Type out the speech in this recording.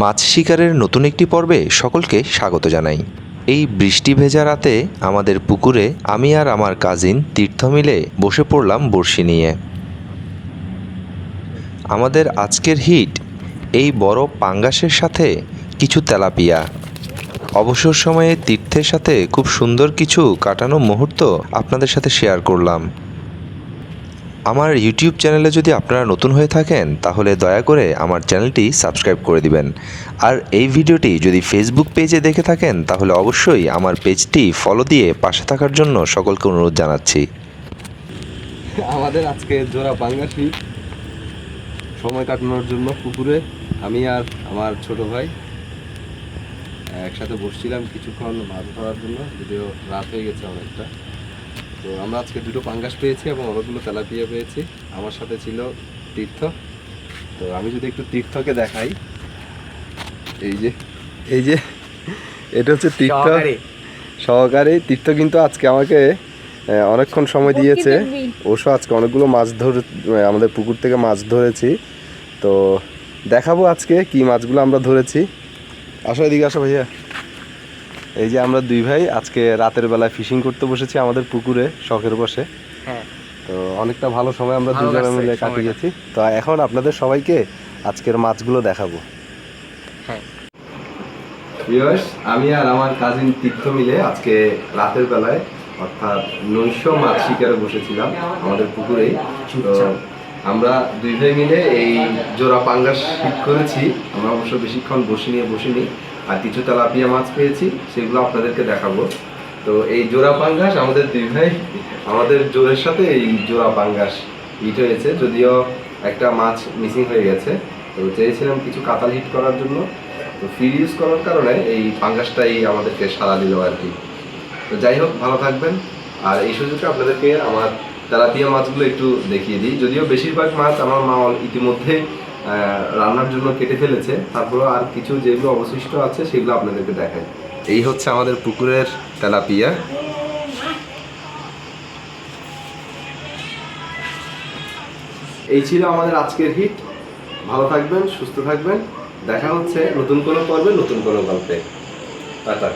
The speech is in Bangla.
মাছ শিকারের নতুন একটি পর্বে সকলকে স্বাগত জানাই। এই বৃষ্টি ভেজা রাতে আমাদের পুকুরে আমি আর আমার কাজিন তীর্থ মিলে বসে পড়লাম বড়শি নিয়ে। আমাদের আজকের হিট, এই বড় পাঙ্গাসের সাথে কিছু তেলাপিয়া। অবসর সময়ে তীর্থের সাথে খুব সুন্দর কিছু কাটানো মুহূর্ত আপনাদের সাথে শেয়ার করলাম। আমার ইউটিউব চ্যানেলে যদি আপনারা নতুন হয়ে থাকেন, তাহলে দয়া করে আমার চ্যানেলটি সাবস্ক্রাইব করে দিবেন। আর এই ভিডিওটি যদি ফেসবুক পেজে দেখে থাকেন, তাহলে অবশ্যই আমার পেজটি ফলো দিয়ে পাশে থাকার জন্য সকলকে অনুরোধ জানাচ্ছি। আমাদের আজকে জোড়া পাঙ্গাসি সময় কাটানোর জন্য পুকুরে আমি আর আমার ছোট ভাই, একসাথে বসছিলাম কিছুক্ষণ মাছ ধরার জন্য। যদিও রাত হয়ে গেছে অনেকটা। তো আমরা আজকে দুটো পাঙ্গাস পেয়েছি এবং অনেকগুলো তেলাপিয়া পেয়েছি। আমার সাথে ছিল তীর্থ। তো আমি যদি একটু তীর্থকে দেখাই। এই যে এই যে এটা হচ্ছে তীর্থ। সহকারী। তীর্থ কিন্তু আজকে আমাকে অনেকক্ষণ সময় দিয়েছে। ওসব আজকে অনেকগুলো মাছ ধরে আমাদের পুকুর থেকে মাছ ধরেছি। তো দেখাবো আজকে কি মাছগুলো আমরা ধরেছি। আসো এদিকে আসো ভাইয়া। এই যে আমরা দুই ভাই আজকে রাতের বেলায় ফিশিং করতে বসেছি আমাদের পুকুরে শখের বসে। হ্যাঁ। তো অনেকটা ভালো সময় আমরা দুজনে মিলে সময়টা। কাটিয়েছি। তো এখন আপনাদের সবাইকে আজকের মাছগুলো দেখাবো। হ্যাঁ। আমি আর আমার কাজিন তীর্থ মিলে আজকে রাতের বেলায় অর্থাৎ নৈশ মাছ শিকারে বসেছিলাম আমাদের পুকুরেই। তো আমরা দুই ভাই মিলে এই জোড়া পাঙ্গাস শিক করেছি। আমরা অবশ্য বেশিক্ষণ বসে নিয়ে বসিনি। আর কিছু তেলাপিয়া মাছ পেয়েছি, সেগুলো আপনাদেরকে দেখাবো। তো এই জোড়া পাঙ্গাস আমাদের দুই ভাই, আমাদের জোরের সাথে এই জোড়া পাঙ্গাস হিট হয়েছে। যদিও একটা মাছ মিসিং হয়ে গেছে, তো চেয়েছিলাম কিছু কাতাল হিট করার জন্য। তো ফ্রি ইউজ করার কারণে এই পাঙ্গাসটাই আমাদেরকে সারা দিল আর কি। তো যাই হোক, ভালো থাকবেন। আর এই সুযোগে আপনাদেরকে আমার তেলাপিয়া মাছগুলো একটু দেখিয়ে দিই। যদিও বেশিরভাগ মাছ আমার মা ইতিমধ্যে রান্নার জন্য কেটে ফেলেছে। তারপরে আর কিছু যেগুলো অবশিষ্ট আছে সেগুলো আপনাদেরকে দেখাই। এই হচ্ছে আমাদের পুকুরের তেলাপিয়া। এই ছিল আমাদের আজকের হিট ভালো থাকবেন সুস্থ থাকবেন। দেখা হচ্ছে নতুন কোনো পর্বে নতুন কোনো গল্পে। টাটা।